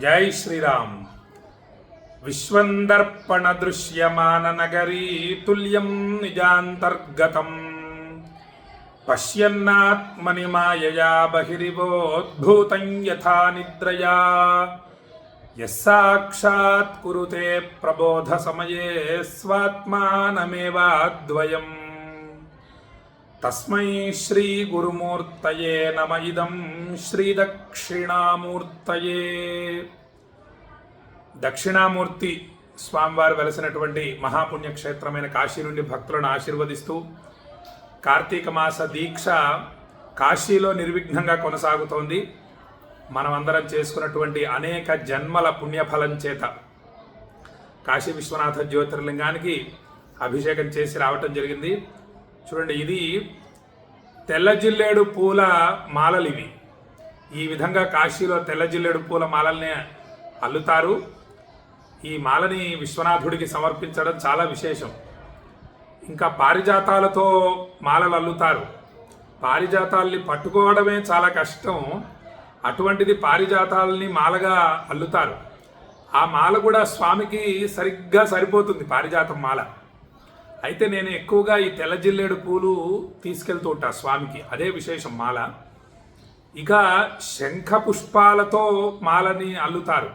జై శ్రీరామ్. విశ్వందర్పణ దృశ్యమాన నగరీ తుల్యం నిజాంతర్గతం. పశ్యన్నాత్మని మాయయా బహిరివోద్భూతం యథా నిద్రయా. యస్సాక్షాత్ కురుతే ప్రబోధ సమయే స్వాత్మానమేవాద్వయం. తస్మై శ్రీ గురుమూర్తయే నమ ఇదం శ్రీ దక్షిణామూర్తయే దక్షిణామూర్తి స్వామివారు వెలసినటువంటి మహాపుణ్యక్షేత్రమైన కాశీ నుండి భక్తులను ఆశీర్వదిస్తూ కార్తీక మాస దీక్ష కాశీలో నిర్విఘ్నంగా కొనసాగుతోంది. మనమందరం చేసుకున్నటువంటి అనేక జన్మల పుణ్యఫలం చేత కాశీ విశ్వనాథ జ్యోతిర్లింగానికి అభిషేకం చేసి రావటం జరిగింది. చూడండి ఇది తెల్ల జిల్లేడు పూల మాలలు ఇవి. ఈ విధంగా కాశీలో తెల్ల జిల్లేడు పూల మాలల్ని అల్లుతారు. ఈ మాలని విశ్వనాథుడికి సమర్పించడం చాలా విశేషం. ఇంకా పారిజాతాలతో మాలలు అల్లుతారు. పారిజాతాల్ని పట్టుకోవడమే చాలా కష్టం. అటువంటిది పారిజాతాలని మాలగా అల్లుతారు. ఆ మాల కూడా స్వామికి సరిగ్గా సరిపోతుంది పారిజాతం మాల. అయితే నేను ఎక్కువగా ఈ తెల్ల జిల్లేడు పూలు తీసుకెళ్తూ ఉంటా స్వామికి. అదే విశేషం మాల. ఇక శంఖ పుష్పాలతో మాలని అల్లుతారు.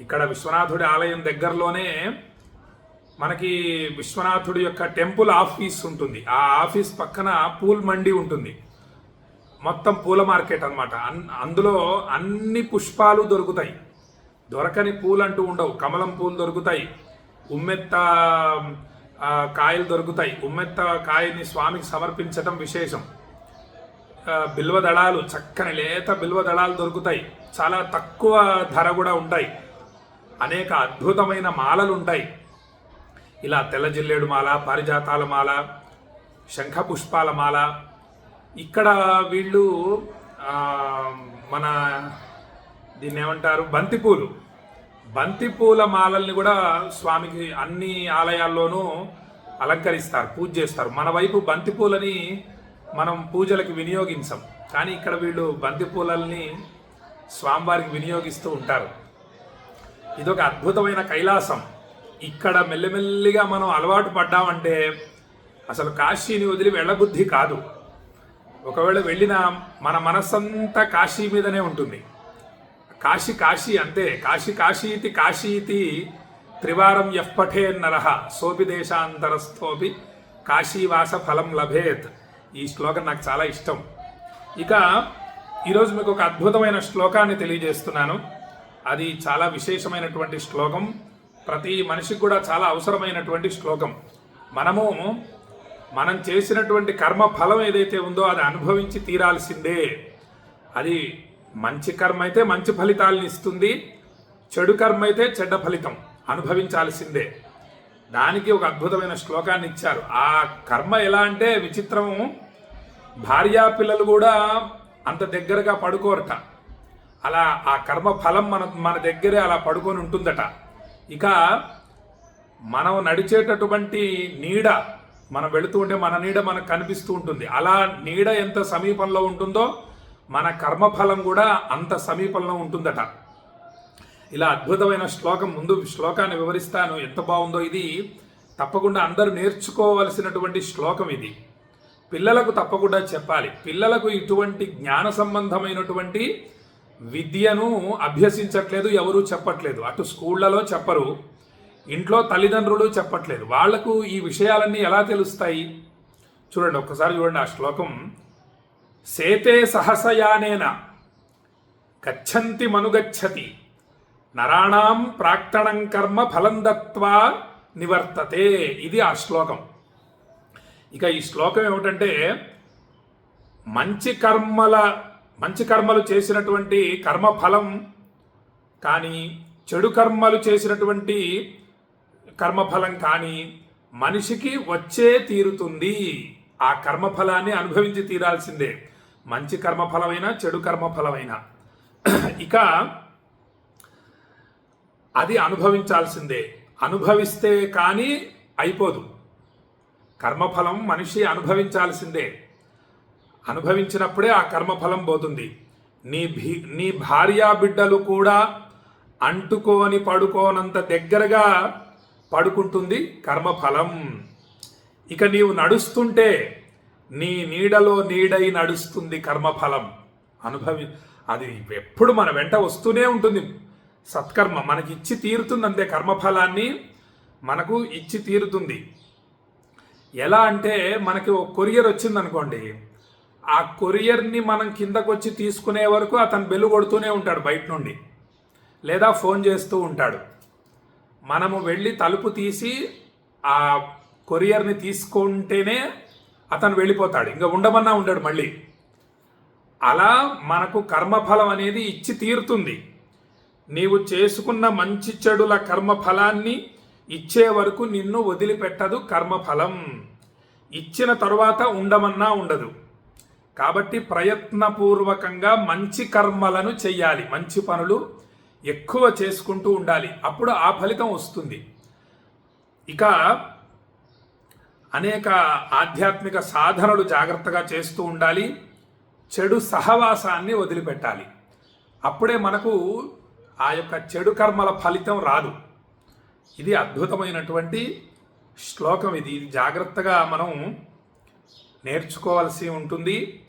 ఇక్కడ విశ్వనాథుడి ఆలయం దగ్గరలోనే మనకి విశ్వనాథుడి యొక్క టెంపుల్ ఆఫీస్ ఉంటుంది. ఆ ఆఫీస్ పక్కన పూల్ మండి ఉంటుంది. మొత్తం పూల మార్కెట్ అనమాట అందులో అన్ని పుష్పాలు దొరుకుతాయి. దొరకని పూలు అంటూ ఉండవు. కమలం పూలు దొరుకుతాయి. ఉమ్మెత్త కాయలు దొరుకుతాయి. ఉమ్మెత్త కాయని స్వామికి సమర్పించటం విశేషం. బిల్వ దళాలు చక్కని లేత బిల్వ దళాలు దొరుకుతాయి. చాలా తక్కువ ధర కూడా ఉంటాయి. అనేక అద్భుతమైన మాలలు ఉంటాయి. ఇలా తెల్ల జిల్లేడు మాల పారిజాతాల మాల శంఖ పుష్పాల మాల. ఇక్కడ వీళ్ళు మన దీన్ని ఏమంటారు బంతిపూలు. బంతిపూల మాలల్ని కూడా స్వామికి అన్ని ఆలయాల్లోనూ అలంకరిస్తారు పూజ చేస్తారు. మన వైపు బంతిపూలని మనం పూజలకు వినియోగించం. కానీ ఇక్కడ వీళ్ళు బంతిపూలల్ని స్వామివారికి వినియోగిస్తూ ఉంటారు. ఇదొక అద్భుతమైన కైలాసం. ఇక్కడ మెల్లిమెల్లిగా మనం అలవాటు పడ్డామంటే అసలు కాశీని వదిలి వెళ్ళబుద్ధి కాదు. ఒకవేళ వెళ్ళినా మన మనస్సంతా కాశీ మీదనే ఉంటుంది. కాశీ కాశీ అంతే కాశీ కాశీతి కాశీతి త్రివారం యః నర సోపి దేశాంతరస్థోపి కాశీవాస ఫలం లభేత్. ఈ శ్లోకం నాకు చాలా ఇష్టం. ఇక ఈరోజు మీకు ఒక అద్భుతమైన శ్లోకాన్ని తెలియజేస్తున్నాను. అది చాలా విశేషమైనటువంటి శ్లోకం. ప్రతి మనిషికి కూడా చాలా అవసరమైనటువంటి శ్లోకం. మనము మనం చేసినటువంటి కర్మ ఫలం ఏదైతే ఉందో అది అనుభవించి తీరాల్సిందే. అది మంచి కర్మ అయితే మంచి ఫలితాలను ఇస్తుంది చెడు కర్మ అయితే చెడ్డ ఫలితం అనుభవించాల్సిందే. దానికి ఒక అద్భుతమైన శ్లోకాన్ని ఇచ్చారు. ఆ కర్మ ఎలా అంటే విచిత్రం. భార్యా పిల్లలు కూడా అంత దగ్గరగా పడుకోరట. అలా ఆ కర్మ ఫలం మన మన దగ్గరే అలా పడుకొని ఉంటుందట. ఇక మనం నడిచేటటువంటి నీడ మనం వెళుతూ ఉంటే మన నీడ మనకు కనిపిస్తూ ఉంటుంది. అలా నీడ ఎంత సమీపంలో ఉంటుందో మన కర్మఫలం కూడా అంత సమీపంలో ఉంటుందట. ఇలా అద్భుతమైన శ్లోకం ముందు శ్లోకాన్ని వివరిస్తాను. ఎంత బాగుందో ఇది. తప్పకుండా అందరూ నేర్చుకోవలసినటువంటి శ్లోకం ఇది. పిల్లలకు తప్పకుండా చెప్పాలి. పిల్లలకు ఇటువంటి జ్ఞాన సంబంధమైనటువంటి విద్యను అభ్యసించట్లేదు ఎవరూ చెప్పట్లేదు. అటు స్కూళ్ళలో చెప్పరు ఇంట్లో తల్లిదండ్రులు చెప్పట్లేదు. వాళ్ళకు ఈ విషయాలన్నీ ఎలా తెలుస్తాయి? చూడండి ఒక్కసారి చూడండి ఆ శ్లోకం. సేతే సహసయానేన. గచ్చంతి మనుగచ్చతి. నరాణం ప్రాక్తణం కర్మ ఫలం దత్వా నివర్తతే. ఇది ఆ శ్లోకం. ఇక ఈ శ్లోకం ఏమిటంటే మంచి కర్మల మంచి కర్మలు చేసినటువంటి కర్మఫలం కానీ చెడు కర్మలు చేసినటువంటి కర్మఫలం కానీ మనిషికి వచ్చే తీరుతుంది. ఆ కర్మఫలాన్ని అనుభవించి తీరాల్సిందే. మంచి కర్మఫలమైనా చెడు కర్మఫలమైనా. ఇక అది అనుభవించాల్సిందే. అనుభవిస్తే కానీ అయిపోదు. కర్మఫలం మనిషి అనుభవించాల్సిందే. అనుభవించినప్పుడే ఆ కర్మఫలం పోతుంది. నీ భీ నీ భార్యా బిడ్డలు కూడా అంటుకోని పడుకోనంత దగ్గరగా పడుకుంటుంది కర్మఫలం. ఇక నీవు నడుస్తుంటే నీ నీడలో నీడై నడుస్తుంది కర్మఫలం. అనుభవి అది ఎప్పుడు మన వెంట వస్తూనే ఉంటుంది. సత్కర్మ మనకి ఇచ్చి తీరుతుంది అంతే కర్మఫలాన్ని మనకు ఇచ్చి తీరుతుంది. ఎలా అంటే మనకి ఒక కొరియర్ వచ్చింది అనుకోండి ఆ కొరియర్ని మనం కిందకు వచ్చి తీసుకునే వరకు అతను బెల్లు కొడుతూనే ఉంటాడు బయట నుండి లేదా ఫోన్ చేస్తూ ఉంటాడు. మనము వెళ్ళి తలుపు తీసి ఆ కొరియర్ని తీసుకుంటేనే అతను వెళ్ళిపోతాడు. ఇంకా ఉండమన్నా ఉండడు మళ్ళీ. అలా మనకు కర్మఫలం అనేది ఇచ్చి తీరుతుంది. నీవు చేసుకున్న మంచి చెడుల కర్మఫలాన్ని ఇచ్చే వరకు నిన్ను వదిలిపెట్టదు కర్మఫలం. ఇచ్చిన తరువాత ఉండమన్నా ఉండదు. కాబట్టి ప్రయత్నపూర్వకంగా మంచి కర్మలను చెయ్యాలి. మంచి పనులు ఎక్కువ చేసుకుంటూ ఉండాలి. అప్పుడు ఆ ఫలితం వస్తుంది. ఇక అనేక ఆధ్యాత్మిక సాధనలు జాగ్రత్తగా చేస్తూ ఉండాలి. చెడు సహవాసాన్ని వదిలిపెట్టాలి. అప్పుడే మనకు ఆ యొక్క చెడు కర్మల ఫలితం రాదు. ఇది అద్భుతమైనటువంటి శ్లోకం ఇది. ఇది జాగ్రత్తగా మనం నేర్చుకోవాల్సి ఉంటుంది.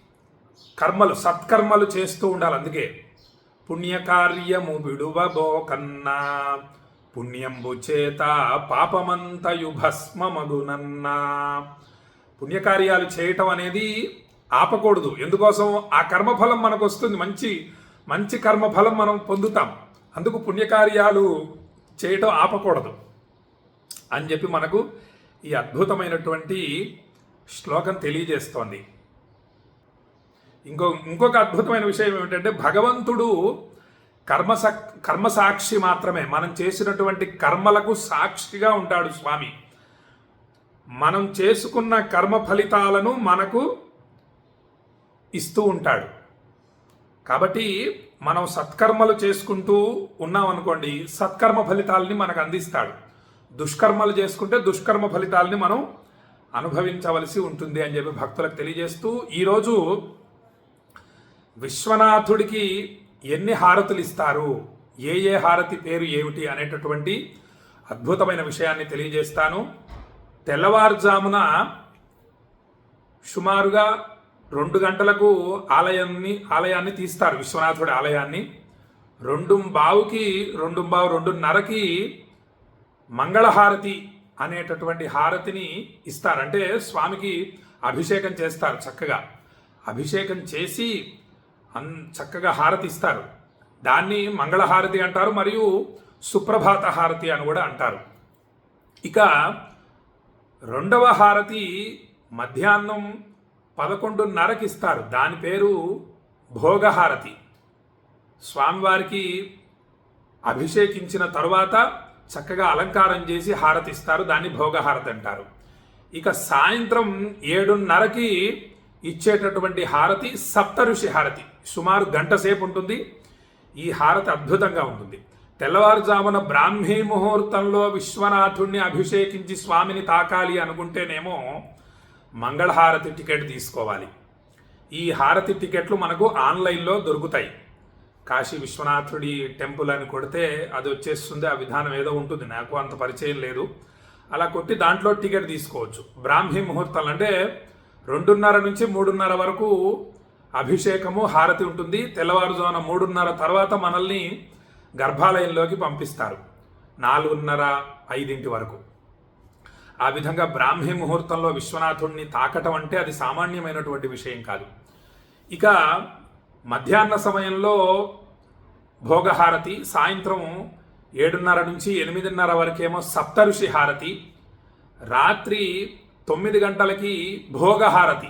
కర్మలు సత్కర్మలు చేస్తూ ఉండాలి. అందుకే పుణ్యకార్యము విడువబోకన్నా పుణ్యంబు చేత పాపమంతయు భస్మమగునన్నా పుణ్యకార్యాలు చేయటం అనేది ఆపకూడదు. ఎందుకోసం? ఆ కర్మఫలం మనకు వస్తుంది మంచి మంచి కర్మఫలం మనం పొందుతాం. అందుకు పుణ్యకార్యాలు చేయటం ఆపకూడదు. అని చెప్పి మనకు ఈ అద్భుతమైనటువంటి శ్లోకం తెలియజేస్తోంది. ఇంకో ఇంకొక అద్భుతమైన విషయం ఏమిటంటే భగవంతుడు కర్మ సాక్షి మాత్రమే. మనం చేసినటువంటి కర్మలకు సాక్షిగా ఉంటాడు స్వామి. మనం చేసుకున్న కర్మ ఫలితాలను మనకు ఇస్తూ ఉంటాడు. కాబట్టి మనం సత్కర్మలు చేసుకుంటూ ఉన్నాం అనుకోండి సత్కర్మ ఫలితాలని మనకు అందిస్తాడు. దుష్కర్మలు చేసుకుంటే దుష్కర్మ ఫలితాలని మనం అనుభవించవలసి ఉంటుంది అని చెప్పి భక్తులకు తెలియజేస్తూ ఈరోజు విశ్వనాథుడికి ఎన్ని హారతులు ఇస్తారు? ఏ ఏ హారతి పేరు ఏమిటి అనేటటువంటి అద్భుతమైన విషయాన్ని తెలియజేస్తాను. తెల్లవారుజామున సుమారుగా రెండు గంటలకు ఆలయాన్ని ఆలయాన్ని తీస్తారు విశ్వనాథుడి ఆలయాన్ని. రెండు బావుకి రెండు బావు రెండున్నరకి మంగళహారతి అనేటటువంటి హారతిని ఇస్తారు. అంటే స్వామికి అభిషేకం చేస్తారు చక్కగా. అభిషేకం చేసి అన్ చక్కగా హారతి ఇస్తారు. దాన్ని మంగళహారతి అంటారు మరియు సుప్రభాత హారతి అని కూడా అంటారు. ఇక రెండవ హారతి మధ్యాహ్నం పదకొండున్నరకి ఇస్తారు. దాని పేరు భోగహారతి. స్వామివారికి అభిషేకించిన తరువాత చక్కగా అలంకారం చేసి హారతి ఇస్తారు. దాన్ని భోగహారతి అంటారు. ఇక సాయంత్రం ఏడున్నరకి ఇచ్చేటటువంటి హారతి సప్తఋషి హారతి. సుమారు గంట సేపు ఉంటుంది. ఈ హారతి అద్భుతంగా ఉంటుంది. తెల్లవారుజామున బ్రాహ్మీ ముహూర్తంలో విశ్వనాథుణ్ణి అభిషేకించి స్వామిని తాకాలి అనుకుంటేనేమో మంగళహారతి టికెట్ తీసుకోవాలి. ఈ హారతి టికెట్లు మనకు ఆన్లైన్లో దొరుకుతాయి. కాశీ విశ్వనాథుడి టెంపుల్ అని కొడితే అది వచ్చేస్తుంది. ఆ విధానం ఏదో ఉంటుంది. నాకు అంత పరిచయం లేదు. అలా కొట్టి దాంట్లో టికెట్ తీసుకోవచ్చు. బ్రాహ్మీ ముహూర్తాలు అంటే రెండున్నర నుంచి మూడున్నర వరకు అభిషేకము హారతి ఉంటుంది. తెల్లవారుజామున మూడున్నర తర్వాత మనల్ని గర్భాలయంలోకి పంపిస్తారు. నాలుగున్నర ఐదింటి వరకు. ఆ విధంగా బ్రాహ్మీ ముహూర్తంలో విశ్వనాథుడిని తాకటం అంటే అది సామాన్యమైనటువంటి విషయం కాదు. ఇక మధ్యాహ్న సమయంలో భోగహారతి సాయంత్రం ఏడున్నర నుంచి ఎనిమిదిన్నర వరకేమో సప్తఋషి హారతి రాత్రి తొమ్మిది గంటలకి భోగహారతి.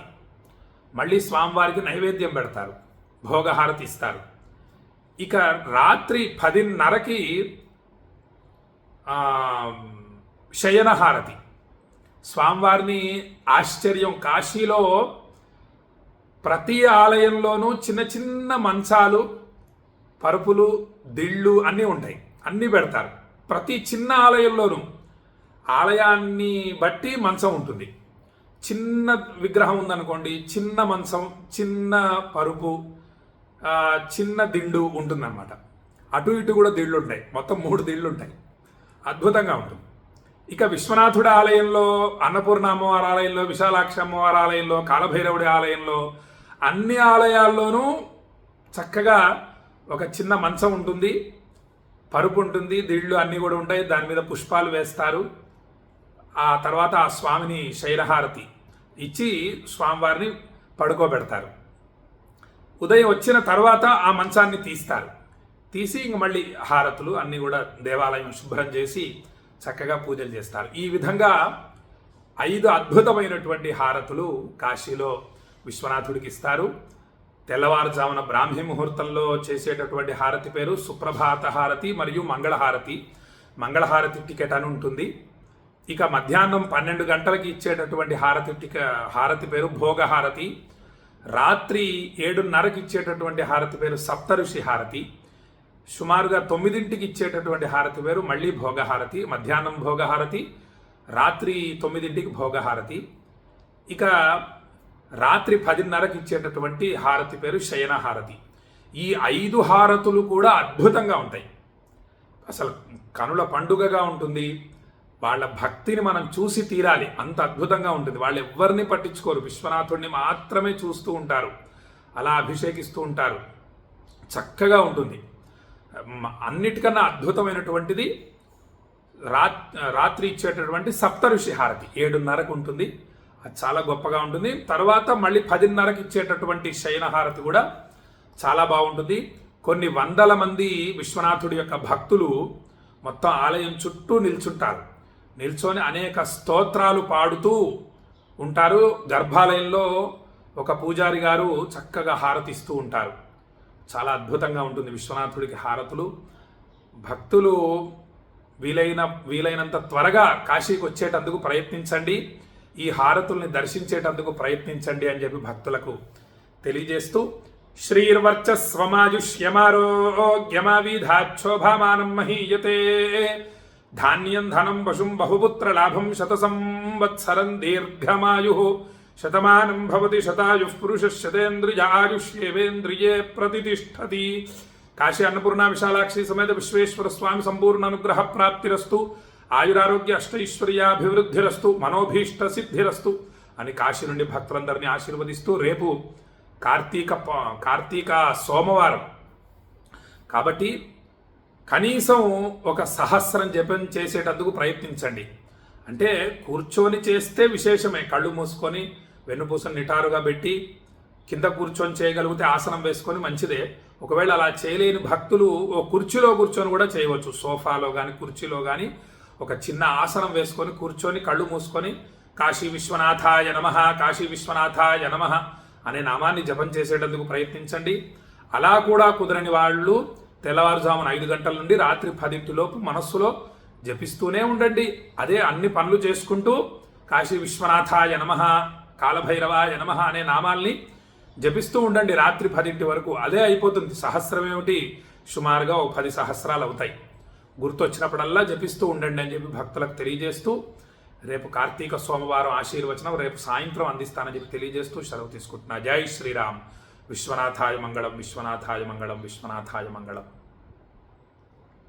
మళ్ళీ స్వామివారికి నైవేద్యం పెడతారు. భోగహారతి ఇస్తారు. ఇక రాత్రి పదిన్నరకి శయనహారతి. స్వామివారిని ఆశ్చర్యం. కాశీలో ప్రతి ఆలయంలోనూ చిన్న చిన్న మంచాలు పరుపులు దిళ్ళు అన్నీ ఉంటాయి. అన్నీ పెడతారు. ప్రతి చిన్న ఆలయంలోనూ ఆలయాన్ని బట్టి మంచం ఉంటుంది. చిన్న విగ్రహం ఉందనుకోండి చిన్న మంచం చిన్న పరుపు చిన్న దిండు ఉంటుందన్నమాట. అటు ఇటు కూడా దిళ్ళు ఉంటాయి మొత్తం మూడు దిళ్ళు ఉంటాయి అద్భుతంగా ఉంటుంది. ఇక విశ్వనాథుడి ఆలయంలో అన్నపూర్ణ అమ్మవారి ఆలయంలో విశాలాక్షి అమ్మవారి ఆలయంలో కాలభైరవుడి ఆలయంలో అన్ని ఆలయాల్లోనూ చక్కగా ఒక చిన్న మంచం ఉంటుంది. పరుపు ఉంటుంది దిళ్ళు అన్నీ కూడా ఉంటాయి. దాని మీద పుష్పాలు వేస్తారు. ఆ తర్వాత ఆ స్వామిని శైలహారతి ఇచ్చి స్వామివారిని పడుకోబెడతారు. ఉదయం వచ్చిన తర్వాత ఆ మంచాన్ని తీస్తారు. తీసి ఇంక మళ్ళీ హారతులు అన్నీ కూడా దేవాలయం శుభ్రం చేసి చక్కగా పూజలు చేస్తారు. ఈ విధంగా ఐదు అద్భుతమైనటువంటి హారతులు కాశీలో విశ్వనాథుడికి ఇస్తారు. తెల్లవారుజామున బ్రాహ్మీ ముహూర్తంలో చేసేటటువంటి హారతి పేరు సుప్రభాత హారతి మరియు మంగళహారతి. మంగళహారతి టికెట్ అని ఉంటుంది. ఇక మధ్యాహ్నం పన్నెండు గంటలకి ఇచ్చేటటువంటి హారతి హారతి పేరు భోగహారతి. రాత్రి ఏడున్నరకి ఇచ్చేటటువంటి హారతి పేరు సప్తఋషి హారతి. సుమారుగా తొమ్మిదింటికి ఇచ్చేటటువంటి హారతి పేరు మళ్ళీ భోగహారతి. మధ్యాహ్నం భోగహారతి రాత్రి తొమ్మిదింటికి భోగహారతి. ఇక రాత్రి పదిన్నరకి ఇచ్చేటటువంటి హారతి పేరు శయన హారతి ఈ ఐదు హారతులు కూడా అద్భుతంగా ఉంటాయి. అసలు కనుల పండుగగా ఉంటుంది. వాళ్ళ భక్తిని మనం చూసి తీరాలి. అంత అద్భుతంగా ఉంటుంది. వాళ్ళు ఎవరిని పట్టించుకోరు. విశ్వనాథుడిని మాత్రమే చూస్తూ ఉంటారు. అలా అభిషేకిస్తూ ఉంటారు. చక్కగా ఉంటుంది. అన్నిటికన్నా అద్భుతమైనటువంటిది రా రాత్రి ఇచ్చేటటువంటి సప్తఋషి హారతి. ఏడున్నరకు ఉంటుంది. అది చాలా గొప్పగా ఉంటుంది. తర్వాత మళ్ళీ పదిన్నరకు ఇచ్చేటటువంటి శయన హారతి కూడా చాలా బాగుంటుంది. కొన్ని వందల మంది విశ్వనాథుడి యొక్క భక్తులు మొత్తం ఆలయం చుట్టూ నిల్చుంటారు. నిల్చొని అనేక స్తోత్రాలు పాడుతూ ఉంటారు. గర్భాలయంలో ఒక పూజారి గారు చక్కగా హారతిస్తూ ఉంటారు. చాలా అద్భుతంగా ఉంటుంది విశ్వనాథుడికి హారతులు. భక్తులు వీలైన వీలైనంత త్వరగా కాశీకి వచ్చేటందుకు ప్రయత్నించండి. ఈ హారతుల్ని దర్శించేటందుకు ప్రయత్నించండి అని చెప్పి భక్తులకు తెలియజేస్తూ శ్రీర్వర్చస్వమాజుష్యమారోగ్యమావిధాక్షోభామానం మహీయతే. ధాన్యం ధనం పశుం బహుపుత్ర లాభం శత సంవత్సరం దీర్ఘమాయు. శతమానం భవతి శతాయు పురుష శతేంద్రియ ఆయుష్యేవేంద్రియే ప్రతిష్టతి కాశీ అన్నపూర్ణ విశాలాక్షి సమేత విశ్వేశ్వర స్వామి సంపూర్ణ అనుగ్రహ ప్రాప్తిరస్తు. ఆయురారోగ్య అష్టైశ్వర్యాభివృద్ధిరస్తు. మనోభీష్ట సిద్ధిరస్తు. అని కాశీ నుండి భక్తులందరినీ ఆశీర్వదిస్తూ రేపు కార్తీక కార్తీక సోమవారం. కాబట్టి కనీసం ఒక సహస్రం జపం చేసేటందుకు ప్రయత్నించండి. అంటే కూర్చొని చేస్తే విశేషమే. కళ్ళు మూసుకొని వెన్నుపూసను నిటారుగా పెట్టి కింద కూర్చొని చేయగలిగితే ఆసనం వేసుకొని మంచిదే. ఒకవేళ అలా చేయలేని భక్తులు ఓ కుర్చీలో కూర్చొని కూడా చేయవచ్చు. సోఫాలో కానీ కుర్చీలో కానీ ఒక చిన్న ఆసనం వేసుకొని కూర్చొని కళ్ళు మూసుకొని కాశీ విశ్వనాథాయ నమ కాశీ విశ్వనాథాయ నమ అనే నామాన్ని జపం చేసేటందుకు ప్రయత్నించండి. అలా కూడా కుదరని వాళ్ళు తెల్లవారుజామున ఐదు గంటల నుండి రాత్రి పదింటిలోపు మనస్సులో జపిస్తూనే ఉండండి. అదే అన్ని పనులు చేసుకుంటూ కాశీ విశ్వనాథాయ నమ కాలభైరవాయ నమ అనే నామాల్ని జపిస్తూ ఉండండి. రాత్రి పదింటి వరకు అదే అయిపోతుంది. సహస్రం ఏమిటి? సుమారుగా ఒక పది సహస్రాలు అవుతాయి. గుర్తొచ్చినప్పుడల్లా జపిస్తూ ఉండండి అని చెప్పి భక్తులకు తెలియజేస్తూ రేపు కార్తీక సోమవారం ఆశీర్వచనం రేపు సాయంత్రం అందిస్తానని చెప్పి తెలియజేస్తూ సెలవు తీసుకుంటున్నా. జై శ్రీరామ్. విశ్వనాథాయ మంగళం విశ్వనాథాయ మంగళం విశ్వనాథాయ మంగళం